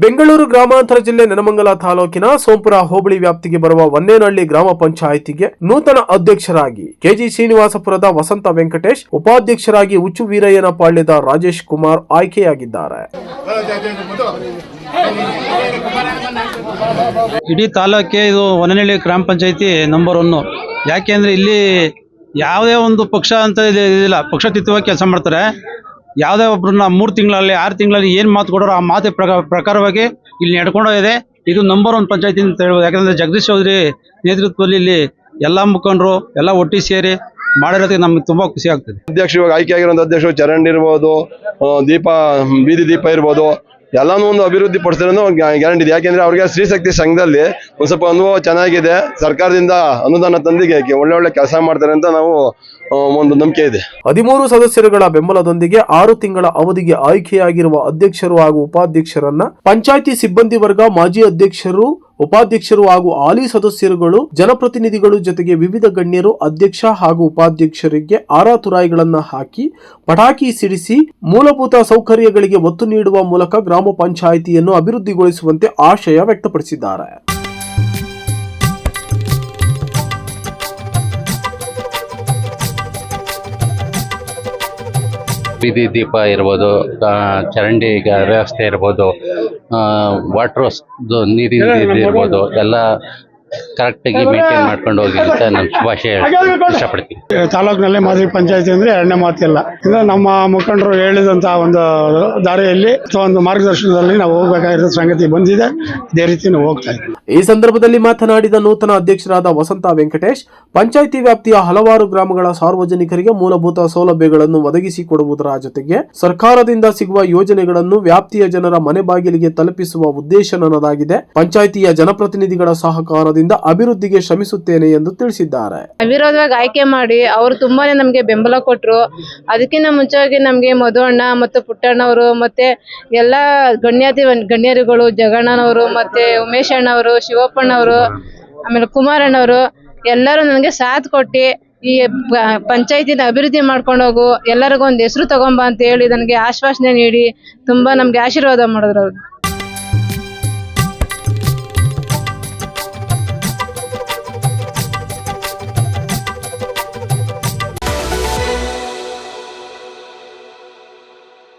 ಬೆಂಗಳೂರು ಗ್ರಾಮಾಂತರ ಜಿಲ್ಲೆ ನೆನಮಂಗಲ ತಾಲೂಕಿನ ಸೋಂಪುರ ಹೋಬಳಿ ವ್ಯಾಪ್ತಿಗೆ ಬರುವ ವನ್ನೇನಹಳ್ಳಿ ಗ್ರಾಮ ಪಂಚಾಯಿತಿಗೆ ನೂತನ ಅಧ್ಯಕ್ಷರಾಗಿ ಕೆಜಿ ಶ್ರೀನಿವಾಸಪುರದ ವಸಂತ ವೆಂಕಟೇಶ್, ಉಪಾಧ್ಯಕ್ಷರಾಗಿ ಹುಚ್ಚು ವೀರಯ್ಯನ ಪಾಳ್ಯದ ರಾಜೇಶ್ ಕುಮಾರ್ ಆಯ್ಕೆಯಾಗಿದ್ದಾರೆ. ಇಡೀ ತಾಲೂಕೆ ಇದು ಹೊನ್ನನಹಳ್ಳಿ ಗ್ರಾಮ ಪಂಚಾಯಿತಿ ನಂಬರ್ ಒನ್ ಯಾಕೆಂದ್ರೆ ಇಲ್ಲಿ ಯಾವುದೇ ಒಂದು ಪಕ್ಷ ಅಂತ ಇದಿಲ್ಲ ಪಕ್ಷಾತೀತವಾಗಿ ಕೆಲಸ ಮಾಡ್ತಾರೆ. ಯಾವುದೇ ಒಬ್ಬರನ್ನ ಮೂರು ತಿಂಗಳಲ್ಲಿ, ಆರು ತಿಂಗಳಲ್ಲಿ ಏನು ಮಾತು ಕೊಡೋರು ಆ ಮಾತು ಪ್ರಕಾರ ಪ್ರಕಾರವಾಗಿ ಇಲ್ಲಿ ಇದೆ ಇದು ನಂಬರ್ ಒನ್ ಪಂಚಾಯತಿ ಅಂತ ಹೇಳ್ಬೋದು. ಯಾಕಂದ್ರೆ ಜಗದೀಶ್ ಚೌಧರಿ ನೇತೃತ್ವದಲ್ಲಿ ಇಲ್ಲಿ ಎಲ್ಲ ಮುಖಂಡರು, ಎಲ್ಲ ಒಟ್ಟಿಗೆ ಸೇರಿ ಮಾಡಿರೋದಕ್ಕೆ ನಮ್ಗೆ ತುಂಬಾ ಖುಷಿ ಆಗ್ತದೆ. ಅಧ್ಯಕ್ಷ ಇವಾಗ ಆಯ್ಕೆ ಆಗಿರುವಂತ ಅಧ್ಯಕ್ಷರು ಚರಂಡಿ ಇರ್ಬೋದು ದೀಪ, ಬೀದಿ ದೀಪ ಇರ್ಬೋದು ಎಲ್ಲಾನು ಒಂದು ಅಭಿವೃದ್ಧಿ ಪಡಿಸಿರೋ ಗ್ಯಾರಂಟಿ ಇದೆ. ಯಾಕೆಂದ್ರೆ ಅವ್ರಿಗೆ ಸ್ತ್ರೀಶಕ್ತಿ ಸಂಘದಲ್ಲಿ ಒಂದ್ ಸ್ವಲ್ಪ ಅನುಭವ ಚೆನ್ನಾಗಿದೆ. ಸರ್ಕಾರದಿಂದ ಅನುದಾನ ತಂದಿಗೆ ಒಳ್ಳೆ ಒಳ್ಳೆ ಕೆಲಸ ಮಾಡ್ತಾರೆ ಅಂತ ನಾವು ಒಂದು ನಂಬಿಕೆ ಇದೆ. ಹದಿಮೂರು ಸದಸ್ಯರುಗಳ ಬೆಂಬಲದೊಂದಿಗೆ ಆರು ತಿಂಗಳ ಅವಧಿಗೆ ಆಯ್ಕೆಯಾಗಿರುವ ಅಧ್ಯಕ್ಷರು ಹಾಗೂ ಉಪಾಧ್ಯಕ್ಷರನ್ನ ಪಂಚಾಯಿತಿ ಸಿಬ್ಬಂದಿ ವರ್ಗ ಮಾಜಿ ಅಧ್ಯಕ್ಷರು ಉಪಾಧ್ಯಕ್ಷರು ಹಾಗೂ ಹಾಲಿ ಸದಸ್ಯರುಗಳು, ಜನಪ್ರತಿನಿಧಿಗಳು ಜೊತೆಗೆ ವಿವಿಧ ಗಣ್ಯರು, ಅಧ್ಯಕ್ಷ ಹಾಗೂ ಉಪಾಧ್ಯಕ್ಷರಿಗೆ ಆರಾತುರಾಯಿಗಳನ್ನು ಹಾಕಿ ಪಟಾಕಿ ಸಿಡಿಸಿ ಮೂಲಭೂತ ಸೌಕರ್ಯಗಳಿಗೆ ಒತ್ತು ನೀಡುವ ಮೂಲಕ ಗ್ರಾಮ ಪಂಚಾಯಿತಿಯನ್ನು ಅಭಿವೃದ್ಧಿಗೊಳಿಸುವಂತೆ ಆಶಯ ವ್ಯಕ್ತಪಡಿಸಿದ್ದಾರೆ. ಬೀದಿ ದೀಪ ಇರ್ಬೋದು ಚರಂಡಿ ವ್ಯವಸ್ಥೆ ಇರ್ಬೋದು ವಾಟ್ರ್ ನೀರಿನ ಇರ್ಬೋದು ಎಲ್ಲ ಕರೆಕ್ಟಾಗಿ ಮೇಂಟೈನ್ ಮಾಡ್ಕೊಂಡು ಹೋಗಿ ಅಂತ ನಾನು ಶುಭಾಶಯ ಇಷ್ಟಪಡ್ತೀನಿ. ತಾಲೂಕಿನಲ್ಲಿ ಮಾದರಿ ಪಂಚಾಯತಿ ಅಂದ್ರೆ ಎರಡನೇ ಮಾತಿಲ್ಲ. ಇದು ನಮ್ಮ ಮುಖಂಡರು ಹೇಳಿದಂತ ಒಂದು ದಾರಿಯಲ್ಲಿ ಅಥವಾ ಒಂದು ಮಾರ್ಗದರ್ಶನದಲ್ಲಿ ನಾವು ಹೋಗ್ಬೇಕಾಗಿರೋ ಸಂಗತಿ ಬಂದಿದೆ. ಇದೇ ರೀತಿ ನಾವು ಹೋಗ್ತಾ ಇದ್ದೀವಿ. ಈ ಸಂದರ್ಭದಲ್ಲಿ ಮಾತನಾಡಿದ ನೂತನ ಅಧ್ಯಕ್ಷರಾದ ವಸಂತ ವೆಂಕಟೇಶ್ ಪಂಚಾಯತಿ ವ್ಯಾಪ್ತಿಯ ಹಲವಾರು ಗ್ರಾಮಗಳ ಸಾರ್ವಜನಿಕರಿಗೆ ಮೂಲಭೂತ ಸೌಲಭ್ಯಗಳನ್ನು ಒದಗಿಸಿಕೊಡುವುದರ ಜೊತೆಗೆ ಸರ್ಕಾರದಿಂದ ಸಿಗುವ ಯೋಜನೆಗಳನ್ನು ವ್ಯಾಪ್ತಿಯ ಜನರ ಮನೆ ಬಾಗಿಲಿಗೆ ತಲುಪಿಸುವ ಉದ್ದೇಶ ನನ್ನದಾಗಿದೆ. ಪಂಚಾಯಿತಿಯ ಜನಪ್ರತಿನಿಧಿಗಳ ಸಹಕಾರದಿಂದ ಅಭಿವೃದ್ಧಿಗೆ ಶ್ರಮಿಸುತ್ತೇನೆ ಎಂದು ತಿಳಿಸಿದ್ದಾರೆ. ಅವಿರೋಧವಾಗಿ ಆಯ್ಕೆ ಮಾಡಿ ಅವರು ತುಂಬಾನೇ ನಮಗೆ ಬೆಂಬಲ ಕೊಟ್ಟರು ಅದಕ್ಕಿಂತ ಮುಂಚೆಯಾಗಿ ನಮಗೆ ಮಧು ಅಣ್ಣ ಮತ್ತು ಪುಟ್ಟಣ್ಣವರು ಮತ್ತೆ ಎಲ್ಲ ಗಣ್ಯಾತಿ ಗಣ್ಯರುಗಳು ಜಗಣ್ಣನವರು ಮತ್ತೆ ಉಮೇಶ್ ಅಣ್ಣವರು ಶಿವಪ್ಪಣ್ಣವರು, ಆಮೇಲೆ ಕುಮಾರಣ್ಣವರು ಎಲ್ಲರೂ ನನಗೆ ಸಾಥ್ ಕೊಟ್ಟು ಈ ಪಂಚಾಯ್ತಿನ ಅಭಿವೃದ್ಧಿ ಮಾಡ್ಕೊಂಡು ಹೋಗು ಎಲ್ಲರಿಗೂ ಒಂದು ಹೆಸರು ತಗೊಂಬ ಅಂತ ಹೇಳಿ ನನಗೆ ಆಶ್ವಾಸನೆ ನೀಡಿ ತುಂಬಾ ನಮಗೆ ಆಶೀರ್ವಾದ ಮಾಡಿದ್ರು ಅವರು.